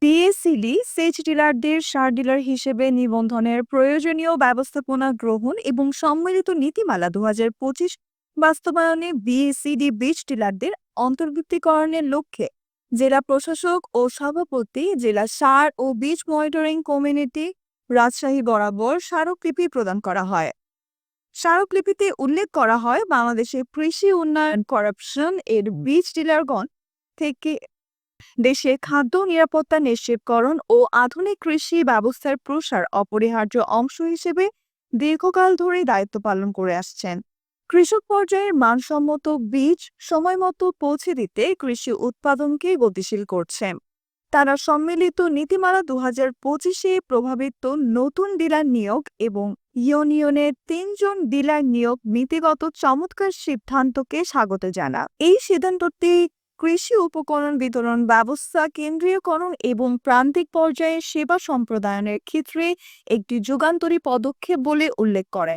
পিএসিডি সেচ ডিলারদের সার ডিলার হিসেবে নিবন্ধনের প্রয়োজনীয় ব্যবস্থাপনা গ্রহণ এবং সম্মিলিত নীতিমালা দু হাজার পঁচিশ বাস্তবায়নে বিএসিডি বীজ ডিলারদের অন্তর্ভুক্তিকরণের লক্ষ্যে জেলা প্রশাসক ও সভাপতি, জেলা সার ও বীজ মনিটরিং কমিউনিটি, রাজশাহী বরাবর স্মারকলিপি প্রদান করা হয়। স্মারকলিপিতে উল্লেখ করা হয় বাংলাদেশের কৃষি উন্নয়ন করাপশন এর বীজ ডিলারগণ থেকে দেশে খাদ্য নিরাপত্তা নিশ্চিতকরণ ও আধুনিক কৃষি ব্যবস্থার প্রসার অপরিহার্য অংশ হিসেবে দীর্ঘকাল ধরে দায়িত্ব পালন করে আসছেন। কৃষক পর্যায়ের মানসম্মত বীজ সময়মতো পৌঁছে দিতে কৃষি উৎপাদনকে গতিশীল করছে তারা সম্মিলিত নীতিমালা দু হাজার পঁচিশে প্রভাবিত নতুন ডিলার নিয়োগ এবং ইউনিয়নের তিনজন ডিলার নিয়োগ নীতিগত চমৎকার সিদ্ধান্তকে স্বাগত জানা। এই সিদ্ধান্তটি কৃষি উপকরণ বিতরণ ব্যবস্থা, কেন্দ্রীয়করণ এবং প্রান্তিক পর্যায়ে সেবা সম্প্রদায়নের ক্ষেত্রে একটি যুগান্তরী পদক্ষেপ বলে উল্লেখ করে।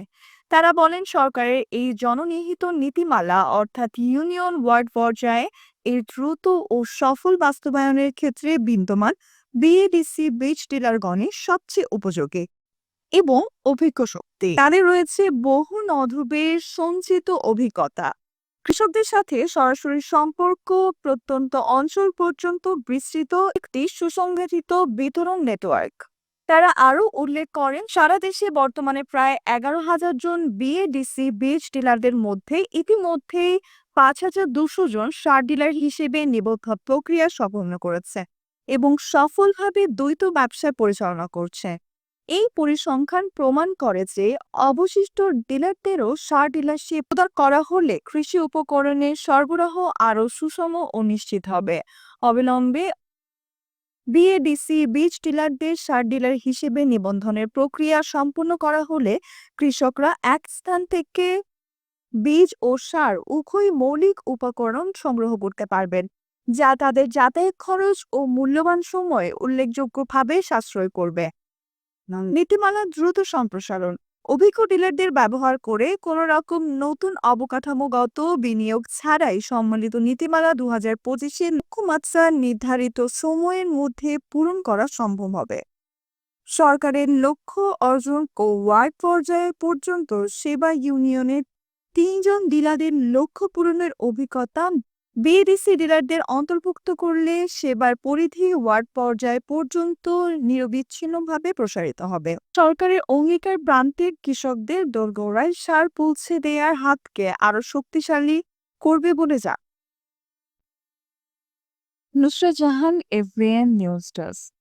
তারা বলেন, সরকারের এই জননিহিত নীতিমালা অর্থাৎ ইউনিয়ন ওয়ার্ড পর্যায়ে এর দ্রুত ও সফল বাস্তবায়নের ক্ষেত্রে বিদ্যমান বিএডিসি বীজ ডিলারগণের সবচেয়ে উপযোগী। এবং অভিজ্ঞ শক্তি। তাদের রয়েছে বহু নধবের সঞ্চিত অভিজ্ঞতা। কৃষকদের সাথে সরাসরি সম্পর্ক প্রত্যন্ত অঞ্চল পর্যন্ত বিস্তৃত একটি সুসংগঠিত বিতরণ নেটওয়ার্ক। তারা আরও উল্লেখ করেন, সারা দেশে বর্তমানে প্রায় এগারো হাজার জন বিএডিসি বীজ ডিলারদের মধ্যে ইতিমধ্যেই পাঁচ হাজার দুশো জন সার ডিলার হিসেবে নিবদ্ধ প্রক্রিয়া সম্পন্ন করেছে এবং সফলভাবে দ্বৈত ব্যবসা পরিচালনা করছে। এই পরিসংখ্যান প্রমাণ করে যে অবশিষ্ট ডিলারদেরও সার ডিলারশিপ প্রদান করা হলে কৃষি উপকরণের সরবরাহ আরও সুষম ও নিশ্চিত হবে। অবিলম্বে বিএডিসি বীজ ডিলারদের সার ডিলার হিসেবে নিবন্ধনের প্রক্রিয়া সম্পূর্ণ করা হলে কৃষকরা এক স্থান থেকে বীজ ও সার উভয় মৌলিক উপকরণ সংগ্রহ করতে পারবেন, যা তাদের যাতায়াত খরচ ও মূল্যবান সময়ে উল্লেখযোগ্যভাবে সাশ্রয় করবে। নীতিমালা দ্রুত সম্প্রসারণ, অভিজ্ঞ ডিলারদের ব্যবহার করে কোন রকম নতুন অবকাঠামোগত বিনিয়োগ ছাড়াই সম্মিলিত নীতিমালা দু হাজার পঁচিশের লক্ষ্যমাত্রা নির্ধারিত সময়ের মধ্যে পূরণ করা সম্ভব হবে। সরকারের লক্ষ্য অর্জন ও ওয়ার্ড পর্যায়ে পর্যন্ত সেবা ইউনিয়নের তিনজন ডিলারদের লক্ষ্য পূরণের অভিজ্ঞতা বিএডিসি ডিলারদের অন্তর্ভুক্ত করলে সেবার পরিধি ওয়ার্ড পর্যায় পর্যন্ত নিরবিচ্ছিন্নভাবে প্রসারিত হবে। সরকারের অঙ্গীকার প্রান্তিক কৃষকদের দোরগোড়ায় সার পৌঁছে দেওয়ার হাতকে আরও শক্তিশালী করবে বলে যা Nusra Jahan everyone news desk.